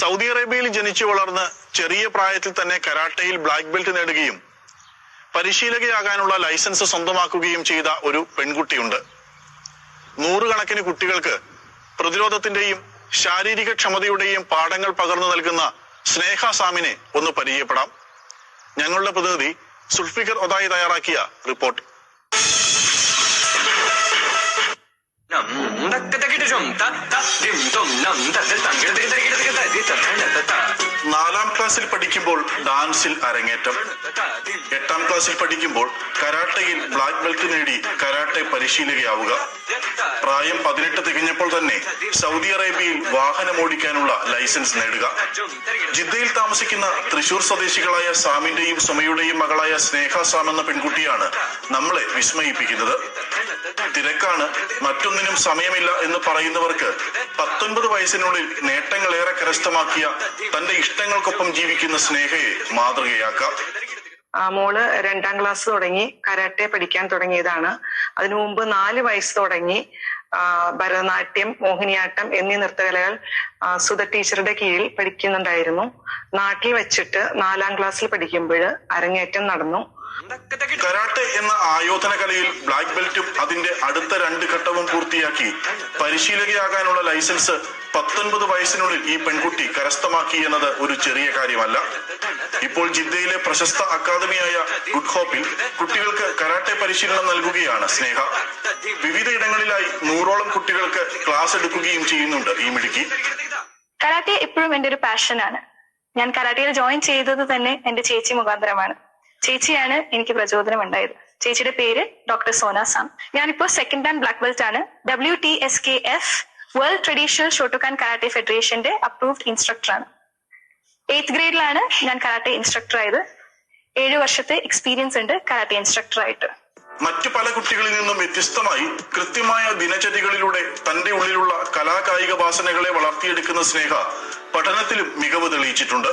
Saudi അറേബ്യയിൽ ജനിച്ചു വളർന്ന് ചെറിയ പ്രായത്തിൽ തന്നെ കരാട്ടയിൽ ബ്ലാക്ക് ബെൽറ്റ് നേടുകയും പരിശീലകയാകാനുള്ള ലൈസൻസ് സ്വന്തമാക്കുകയും ചെയ്ത ഒരു പെൺകുട്ടിയുണ്ട്. നൂറുകണക്കിന് കുട്ടികൾക്ക് പ്രതിരോധത്തിന്റെയും ശാരീരിക ക്ഷമതയുടെയും പാഠങ്ങൾ പകർന്നു നൽകുന്ന സ്നേഹ സാമിനെ ഒന്ന് പരിചയപ്പെടാം. ഞങ്ങളുടെ പ്രതിനിധി സുൽഫിക്കർ ഒതായി തയ്യാറാക്കിയ റിപ്പോർട്ട്. നാലാം ക്ലാസ്സിൽ പഠിക്കുമ്പോൾ ഡാൻസിൽ അരങ്ങേറ്റം എട്ടാം ക്ലാസ്സിൽ പഠിക്കുമ്പോൾ കരാട്ടയിൽ ബ്ലാക്ക് ബെൽറ്റ് നേടി കരാട്ടെ പരിശീലകയാവുക പ്രായം പതിനെട്ട് തികഞ്ഞപ്പോൾ തന്നെ സൗദി അറേബ്യയിൽ വാഹനം ഓടിക്കാനുള്ള ലൈസൻസ് നേടുക ജിദ്ദയിൽ താമസിക്കുന്ന തൃശൂർ സ്വദേശികളായ സാമിന്റെയും സുമയുടെയും മകളായ സ്നേഹ സാം എന്ന പെൺകുട്ടിയാണ് നമ്മളെ വിസ്മയിപ്പിക്കുന്നത് തിരക്കാണ്. മറ്റൊന്നിനും സമയമില്ല എന്ന് പറയുന്നവർക്ക് പത്തൊൻപത് വയസ്സിനുള്ളിൽ നേട്ടങ്ങളേറെ കരസ്ഥമാക്കിയ തന്റെ ഇഷ്ടങ്ങൾക്കൊപ്പം ജീവിക്കുന്ന സ്നേഹയെ മാതൃകയാക്കാം. മോൾ രണ്ടാം ക്ലാസ് തുടങ്ങി കരാട്ടെ പഠിക്കാൻ തുടങ്ങിയതാണ്. അതിനു മുമ്പ് നാല് വയസ്സ് തുടങ്ങി ഭരതനാട്യം മോഹിനിയാട്ടം എന്നീ നൃത്തകലകൾ സുധ ടീച്ചറുടെ കീഴിൽ പഠിക്കുന്നുണ്ടായിരുന്നു. നാട്ടിൽ വെച്ചിട്ട് നാലാം ക്ലാസ്സിൽ പഠിക്കുമ്പോൾ അരങ്ങേറ്റം നടന്നു. കരാട്ടെ എന്ന ആയോധന കലയിൽ ബ്ലാക്ക് ബെൽറ്റും അതിന്റെ അടുത്ത രണ്ട് ഘട്ടവും പൂർത്തിയാക്കി. പരിശീലകയാകാനുള്ള ലൈസൻസ് പത്തൊൻപത് വയസ്സിനുള്ളിൽ ഈ പെൺകുട്ടി കരസ്ഥമാക്കി എന്നത് ഒരു ചെറിയ കാര്യമല്ല. ഇപ്പോൾ ജിദ്ദയിലെ പ്രശസ്ത അക്കാദമിയായ ഗുഡ് ഹോപ്പിൽ കുട്ടികൾക്ക് കരാട്ടെ പരിശീലനം നൽകുകയാണ് സ്നേഹ. വിവിധയിടങ്ങളിലായി നൂറോളം കുട്ടികൾക്ക് ക്ലാസ് എടുക്കുകയും ചെയ്യുന്നുണ്ട് ഈ മിടുക്കി. കരാട്ടെ എപ്പോഴും എന്റെ ഒരു പാഷനാണ് ഞാൻ കരാട്ടയിൽ ജോയിൻ ചെയ്തത് തന്നെ എന്റെ ചേച്ചി മുഖാന്തരമാണ്. ചേച്ചിയാണ് എനിക്ക് പ്രചോദനം ഉണ്ടായത്. ചേച്ചിയുടെ പേര് ഡോക്ടർ സോന സാം. ഞാനിപ്പോ സെക്കൻഡ് ആൻഡ് ബ്ലാക്ക് ബെൽറ്റ് ആണ്. W T S K F world traditional Shotokan karate ഫെഡറേഷന്റെ അപ്രൂവ്ഡ് ഇൻസ്ട്രക്ടർ ആണ്. എയ്ത്ത് ഗ്രേഡിലാണ് ഞാൻ കരാട്ടെ ഇൻസ്ട്രക്ടർ ആയത്. ഏഴു വർഷത്തെ എക്സ്പീരിയൻസ് ഉണ്ട് കരാട്ടെ ഇൻസ്ട്രക്ടർ ആയിട്ട്. മറ്റു പല കുട്ടികളിൽ നിന്നും വ്യത്യസ്തമായി കൃത്യമായ ദിനചര്യകളിലൂടെ തന്റെ ഉള്ളിലുള്ള കലാകായിക വാസനകളെ വളർത്തിയെടുക്കുന്ന സ്നേഹ പഠനത്തിലും മികവ് തെളിയിച്ചിട്ടുണ്ട്.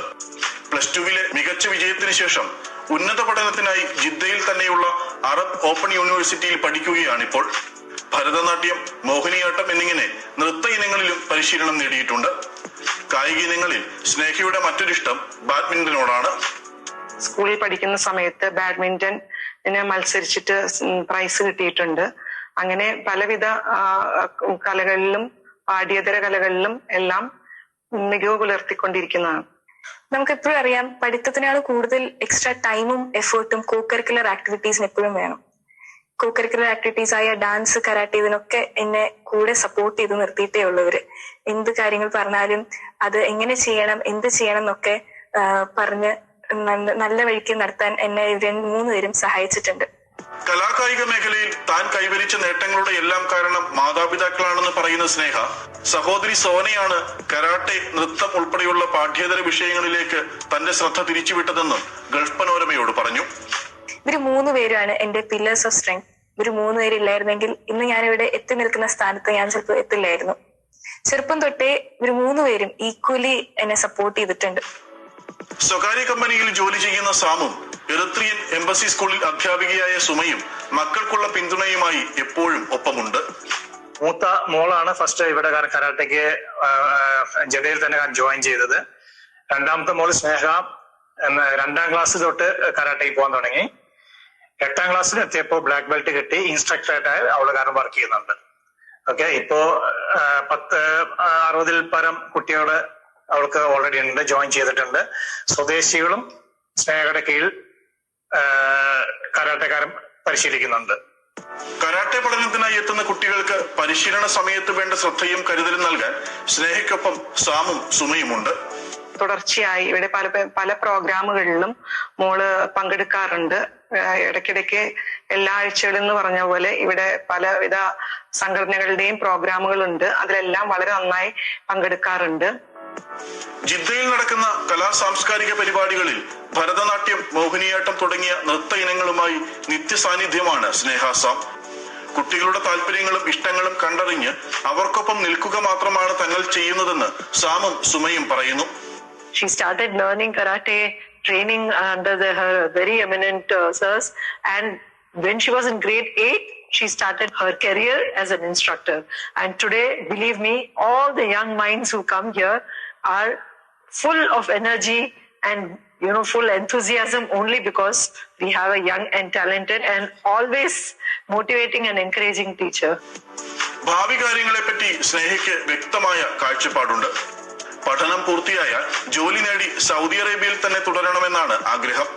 പ്ലസ് ടുവിലെ മികച്ച വിജയത്തിന് ശേഷം ഉന്നത പഠനത്തിനായി ജിദ്ദയിൽ തന്നെയുള്ള അറബ് ഓപ്പൺ യൂണിവേഴ്സിറ്റിയിൽ പഠിക്കുകയാണിപ്പോൾ. ഭരതനാട്യം മോഹിനിയാട്ടം എന്നിങ്ങനെ നൃത്ത ഇനങ്ങളിലും പരിശീലനം നേടിയിട്ടുണ്ട്. കായിക ഇനങ്ങളിൽ സ്നേഹയുടെ മറ്റൊരിഷ്ടം ബാഡ്മിന്റനോടാണ്. സ്കൂളിൽ പഠിക്കുന്ന സമയത്ത് ബാഡ്മിന്റൺ മത്സരിച്ചിട്ട് പ്രൈസ് കിട്ടിയിട്ടുണ്ട്. അങ്ങനെ പലവിധ കലകളിലും പാഠ്യേതര കലകളിലും എല്ലാം മികവ് പുലർത്തിക്കൊണ്ടിരിക്കുന്നതാണ്. നമുക്ക് എപ്പോഴും അറിയാം പഠിത്തത്തിനാണ് കൂടുതൽ എക്സ്ട്രാ ടൈമും എഫേർട്ടും കോ കരിക്കുലർ ആക്ടിവിറ്റീസിന് എപ്പോഴും വേണം. കോ കരിക്കുലർ ആക്ടിവിറ്റീസ് ആയ ഡാൻസ് കരാട്ടെ ഇതിനൊക്കെ എന്നെ കൂടെ സപ്പോർട്ട് ചെയ്ത് നിർത്തിയിട്ടേ ഉള്ളവര്. എന്ത് കാര്യങ്ങൾ പറഞ്ഞാലും അത് എങ്ങനെ ചെയ്യണം എന്ത് ചെയ്യണം എന്നൊക്കെ പറഞ്ഞ് നല്ല- വഴിക്ക് നടത്താൻ എന്നെ ഇവർ മൂന്ന് പേരും സഹായിച്ചിട്ടുണ്ട്. കലാകായിക മേഖലയിൽ താൻ കൈവരിച്ച നേട്ടങ്ങളുടെ എല്ലാം കാരണം മാതാപിതാക്കളാണെന്ന് പറയുന്ന സ്നേഹ സഹോദരി സോനയാണ് കരാട്ടെ നൃത്തം ഉൾപ്പെടെയുള്ള പാഠ്യേതര വിഷയങ്ങളിലേക്ക് തന്റെ ശ്രദ്ധ തിരിച്ചുവിട്ടതെന്ന് ഗൾഫ് പനോരമയോട് പറഞ്ഞു. ഇവർ മൂന്ന് പേരാണ് എന്റെ പില്ലേഴ്സ് ഓഫ് സ്ട്രെങ്ത് ഇവർ മൂന്ന് പേരില്ലായിരുന്നെങ്കിൽ ഇന്ന് ഞാനിവിടെ എത്തി നിൽക്കുന്ന സ്ഥാനത്ത് ഞാൻ ചിലപ്പോൾ എത്തില്ലായിരുന്നു. ചെറുപ്പം തൊട്ടേ ഇവർ മൂന്ന് പേരും ഈക്വലി എന്നെ സപ്പോർട്ട് ചെയ്തിട്ടുണ്ട്. സ്വകാര്യ കമ്പനിയിൽ ജോലി ചെയ്യുന്ന സാമും എറിത്രിയൻ എംബസി സ്കൂളിൽ അധ്യാപികയായ സുമയും മക്കൾക്കുള്ള പിന്തുണയുമായി എപ്പോഴും ഒപ്പമുണ്ട്. മൂത്ത മോളാണ് ഫസ്റ്റ് ഇവിടെ കര- കരാട്ടയ്ക്ക് ജഡയിൽ തന്നെ ജോയിൻ ചെയ്തത്. രണ്ടാമത്തെ മോൾ സ്നേഹ രണ്ടാം ക്ലാസ് തൊട്ട് കരാട്ടയ്ക്ക് പോകാൻ തുടങ്ങി. എട്ടാം ക്ലാസ്സിൽ എത്തിയപ്പോൾ ബ്ലാക്ക് ബെൽറ്റ് കിട്ടി ഇൻസ്ട്രക്ടറായിട്ട് അവൾ കാരണം വർക്ക് ചെയ്യുന്നുണ്ട്. ഓക്കെ ഇപ്പോ പത്ത് അറുപതിൽ പരം കുട്ടികൾ അവൾക്ക് ഓൾറെഡി ഉണ്ട് ജോയിൻ ചെയ്തിട്ടുണ്ട്. സ്വദേശികളും സ്നേഹയുടെ കീഴിൽ കരാട്ടക്കാരൻ പരിശീലിക്കുന്നുണ്ട്. കരാട്ടെ പഠനത്തിനായി എത്തുന്ന കുട്ടികൾക്ക് പരിശീലന സമയത്ത് വേണ്ട ശ്രദ്ധയും കരുതലും നൽകാൻ സ്നേഹയ്ക്കൊപ്പം സാമും സുമയുമുണ്ട്. തുടർച്ചയായി ഇവിടെ പല പല പ്രോഗ്രാമുകളിലും മോൾ പങ്കെടുക്കാറുണ്ട്. ഇടയ്ക്കിടയ്ക്ക് എല്ലാ ആഴ്ചകളും എന്ന് പറഞ്ഞ പോലെ ഇവിടെ പലവിധ സംഘടനകളുടെയും പ്രോഗ്രാമുകളുണ്ട്. അതിലെല്ലാം വളരെ നന്നായി പങ്കെടുക്കാറുണ്ട്. ജിദ്ദയിൽ നടക്കുന്ന കലാ സാംസ്കാരിക പരിപാടികളിൽ ഭരതനാട്യം മോഹിനിയാട്ടം തുടങ്ങിയ നൃത്ത ഇനങ്ങളുമായി നിത്യസാന്നിധ്യമാണ് സ്നേഹാസാം കുട്ടികളുടെ താല്പര്യങ്ങളും ഇഷ്ടങ്ങളും കണ്ടറിഞ്ഞ് അവർക്കൊപ്പം നിൽക്കുക മാത്രമാണ് തങ്ങൾ ചെയ്യുന്നതെന്ന് സാമും സുമയും പറയുന്നു she started learning karate training under the, her very eminent uh, sirs and when she was in grade 8 she started her career as an instructor and today believe me all the young minds who come here are full of energy and you know full enthusiasm only because we have a young and talented and always motivating and encouraging teacher. ഭാവി കാര്യങ്ങളെപ്പറ്റി സ്നേഹയ്ക്ക് വ്യക്തമായ കാഴ്ചപ്പാടുണ്ട് പഠനം പൂർത്തിയായാൽ ജോലി നേടി Saudi അറേബ്യയിൽ തന്നെ തുടരണമെന്നാണ് ആഗ്രഹം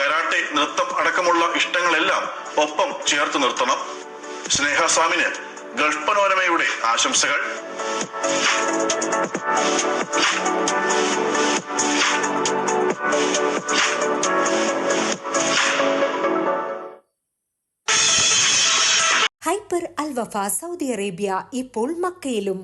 karate നൃത്തം അടക്കമുള്ള ഇഷ്ടങ്ങളെല്ലാം ഒപ്പം ചേർത്ത് നിർത്തണം സ്നേഹ സാമിന് ഗൾഫ് പനോരമയുടെ ആശംസകൾ. ഹൈപ്പർ അൽവഫ സൗദി അറേബ്യ ഇപ്പോൾ മക്കയിലും.